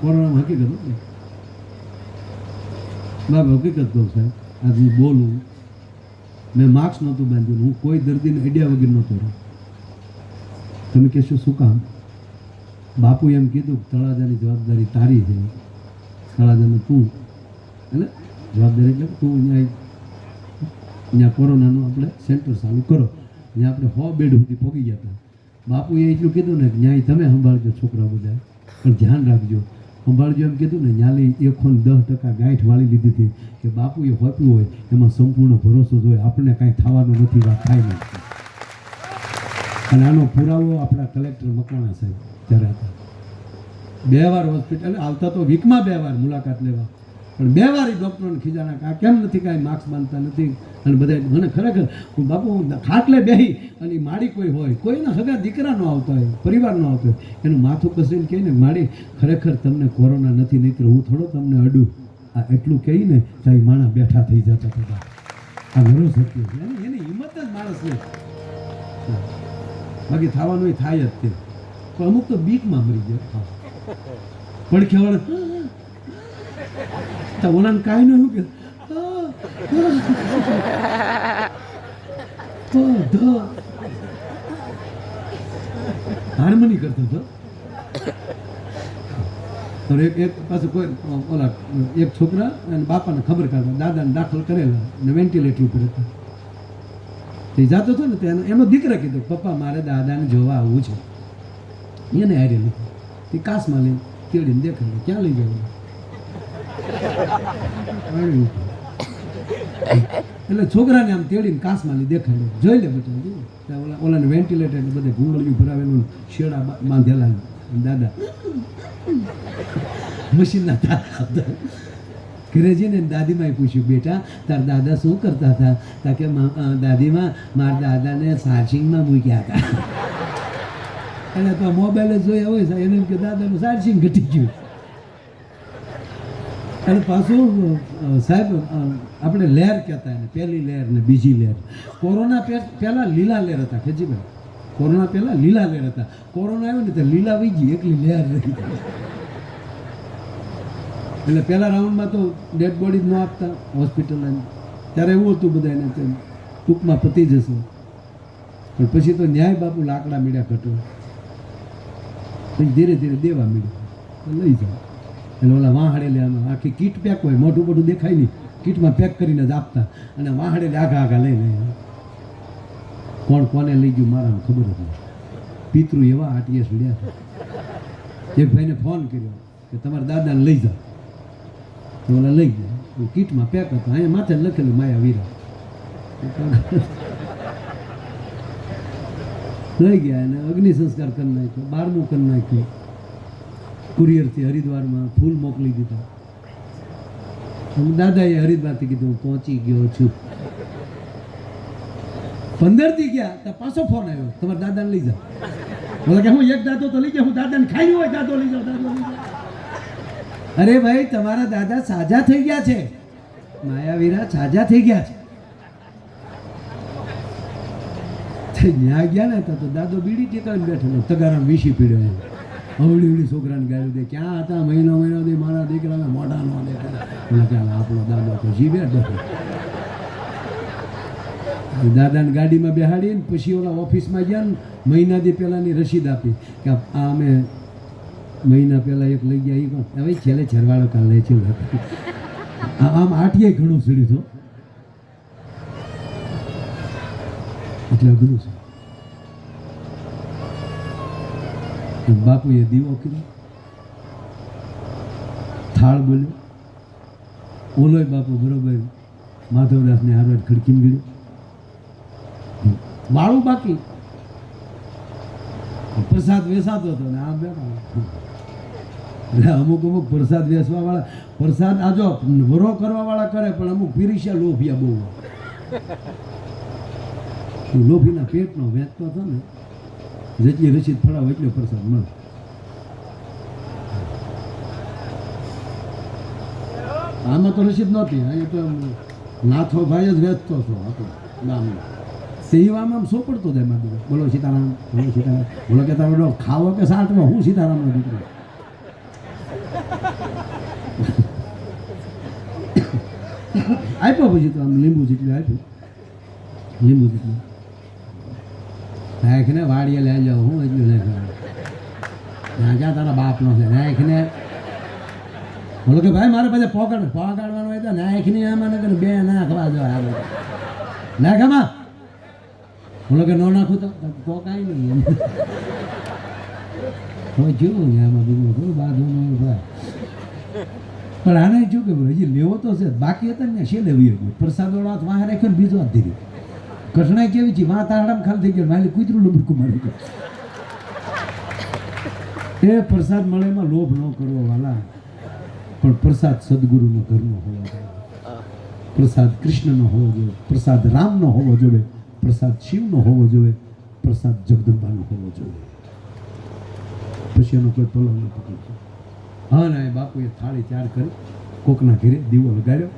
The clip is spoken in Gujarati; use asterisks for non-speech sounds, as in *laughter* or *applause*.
કોરોનામાં હકીકત હતી બાબ હકીકત કહું સાહેબ આજે બોલું, મેં માર્ક્સ નહોતું બાંધ્યું હું કોઈ દર્દીને અડ્યા વગર નહોતો રહ્યો. તમે કહેશો શું કામ? બાપુ એમ કીધું કે તળાજાની જવાબદારી તારી છે. તળાજાનું તું, એટલે જવાબદારી એટલે તું અહીંયા અહીંયા કોરોનાનું આપણે સેન્ટર ચાલુ કરો. ત્યાં આપણે સો બેડ સુધી પોગી ગયા હતા. બાપુએ એટલું કીધું ને ન્યાય તમે સંભાળજો છોકરા બધા. પણ ધ્યાન રાખજો. સંભાળજો એમ કીધું ને, ન્યાલી એક ને દસ ટકા ગાંઠ વાળી લીધી હતી કે બાપુએ હોપ્યું હોય, એમાં સંપૂર્ણ ભરોસો જ હોય આપણને કાંઈ થવાનું નથી, વાત થાય નહીં. અને આનો પુરાવો આપણા કલેક્ટર મકવાણા સાહેબ ત્યારે હતા બે વાર હોસ્પિટલ આવતા તો વીકમાં બે વાર મુલાકાત લેવા. પણ બે વાર ડૉક્ટરોને ખીજાણા કે આ કેમ નથી કાંઈ માસ્ક બાંધતા નથી? અને બધા મને ખરેખર, હું બાપુ ખાટલે બેહી અને માડી કોઈ હોય, કોઈના સગા દીકરા ન આવતા હોય, પરિવાર ન આવતો હોય, એનું માથું કસીને કહે ને, માડી, ખરેખર તમને કોરોના નથી નહીં હું થોડો તમને અડું. આ એટલું કહીને ત્યાં માણસ બેઠા થઈ જતા હતા આ ઘણું સત્ય છે. એની હિંમત જ માણસને બાકી થવાનું થાય જ તે. પણ અમુક તો બીકમાં મરી જાય પડખે વાળા તો ઓલાને કાંઈ ન કે હાર્મની કરતો હતો એક એક પાછું કોઈ ઓલા એક છોકરા અને બાપાને ખબર કાઢવા દાદાને દાખલ કરેલા ને વેન્ટિલેટર ઉપર તે જાતો હતો ને તેનો એનો દીકરા કીધું પપ્પા મારે દાદાને જોવા આવવું છે એને હારે લીધું તે કાસમાં લઈને તેડીને દેખાડ્યું ક્યાં લઈ આવ્યું. એટલે છોકરાને આમ તેડીને કાસમાં લઈ દેખાડ્યું. જોઈ લે બેટા ઓલા ઓલાને વેન્ટિલેટર એટલે બધે ઘૂંગળિયું ભરાવેલું શેડા બાંધેલા દાદા, મશીનના તારા હતા ઘરે પૂછ્યું, બેટા, તાર દાદા શું કરતા હતા? તા કે દાદીમાં, મારા દાદાને સાર્ચિંગમાં મૂક્યા હતા. *laughs* એટલે તો મોબાઈલ જોયા હોય, એને કે, દાદાનું સાર્ચિંગ ઘટી ગયું. અને પાછું સાહેબ આપણે લહેર કહેતા એને, પહેલી લહેર ને બીજી લહેર. કોરોના પહેલાં લીલા લહેર હતા, ખેજીભાઈ. કોરોના પહેલાં લીલા લહેર હતા. કોરોના આવ્યો ને તો લીલા વહી ગઈ, એકલી લહેર રહી એટલે પહેલા રાઉન્ડમાં તો ડેડ બોડી ન આપતા હોસ્પિટલ ત્યારે એવું હતું બધા એને ટૂંકમાં પતી જશે. પણ પછી તો ન્યાય બાપુ લાકડા મીડ્યા ઘટવા પછી ધીરે ધીરે દેવા મીડ્યા. લઈ જાઓ. એટલે ઓલા વાહડે લેવામાં આખી કીટ પેક હોય મોટું મોઢું દેખાય નહીં. કીટમાં પેક કરીને જ આપતા. અને વાહડે આઘા આઘા લઈ લઈ કોણ કોને લઈ ગયું મારા ખબર જ નહીં. પિતૃ એવા આટીએસ લ્યા. છે એક ભાઈને ફોન કર્યો કે તમારા દાદાને લઈ જાઓ. તો ઓલા લઈ ગયા. કીટમાં પેક હતા. અહીંયા માથે લખેલું માયા વીરા. લઈ ગયા અને અગ્નિ સંસ્કાર કરી નાખ્યો, બારમું કરી નાખ્યું. કુરિયરથી હરિદ્વારમાં ફૂલ મોકલી દીધા. દાદાએ હરિદ્વારથી કીધું, હું પહોંચી ગયો છું. પંદરથી ગયા ત્યાં પાછો ફોન આવ્યો, તમારા દાદાને લઈ જાઓ. બોલે કે, હું એક દાદો તો લઈ જાઉં, હું દાદાને ખાઈ હોય, દાદો લઈ જાઓ દાદો લઈ જાઉં. અરે ભાઈ, તમારા દાદા સાજા થઈ ગયા છે. માયાવીરા સાજા થઈ ગયા છે. ત્યાં ગયા ને, તો દાદો બીડી ટેકાવીને બેઠેલો, તગારામ વીસી પીડ્યો અવળી અવળી છોકરાને ગાયું દે ક્યાં હતા, મહિનો મહિનો દે, મારા દીકરાને મોઢા નો મને કે આપણો દાદા તો જીવે દાદાને ગાડીમાં બેહાડીને પછી ઓલા ઓફિસમાં ગયા ને, મહિનાથી પહેલાંની રસીદ આપી, કે આ અમે મહિના પહેલાં એક લઈ ગયા એ પણ હવે છેલ્લે છરવાળો કાલ લે છે આમ આઠીએ ઘણું સીડ્યું હતું એટલે અઘરું છે બાપુએ દીવો કર્યો. થાળ બોલ્યો. ઓલોય બાપુ બરોબર માધવદાસને હારવાર ખડકીમ ગયો. વાળું બાકી. પ્રસાદ વેસાતો હતો ને આ બેઠા. એટલે અમુક અમુક પ્રસાદ વેસવા વાળા પ્રસાદ આ જો વરો કરવા વાળા કરે, પણ અમુક પીરીશા લોભિયા બહુ. લોભીના પેટનો વેચતો હતો ને જેટલી રસીદ ફળાવ એટલો પ્રસાદ મળે. આમાં તો રસીદ નહોતી. અહીંયા તો નાથો ભાઈ જ વેચતો હતો આપણો ગામનો. સેવામાં આમ સોપડતો જાય મારા દીકરો બોલો સીતારામ બોલો સીતારામ. બોલો કે તમે ખાવો કે સાટમાં હું સીતારામનો દીકરો. *coughs* આપ્યો પછી તો આમ લીંબુ જેટલું આપ્યું. લીંબુ જેટલું. નાખીને વાડીએ લઈ જાઓ હું એટલું લઈ જાઉં ત્યાં ક્યાં તારા બાપનો છે નાખીને બોલો કે ભાઈ મારે પછી પોકડ પોકાડવાનો હોય તો નાખીને આમાં ને કે બે નાખવા જો આ બધું નાખામાં બોલો કે ન નાખું તો પોકાય નહીં એમ હવે જોયું ને આમાં બીજું થોડું બાંધવું ભાઈ પણ આને શું કે હજી લેવો તો છે બાકી હતા ને છે લેવી ગયું પ્રસાદ વાળો હાથ વાહ રાખ્યો ને બીજો હાથ ધીરી કઠણાઈ કેવી છે? વાહ તારડામ ખાલી થઈ ગયો. માલી કૂતરું લુબડકું મારી ગયું એ પ્રસાદ મળે એમાં લોભ ન કરવો વાલા. પણ પ્રસાદ સદગુરુનો ઘરનો હોવો જોઈએ. પ્રસાદ કૃષ્ણનો હોવો જોઈએ. પ્રસાદ રામનો હોવો જોઈએ. પ્રસાદ શિવનો હોવો જોઈએ. પ્રસાદ જગદંબાનો હોવો જોઈએ. પછી એનો કોઈ પલવ ન પકડતો. હા ને બાપુએ થાળી તૈયાર કરી. કોકના ઘરે દીવો લગાડ્યો.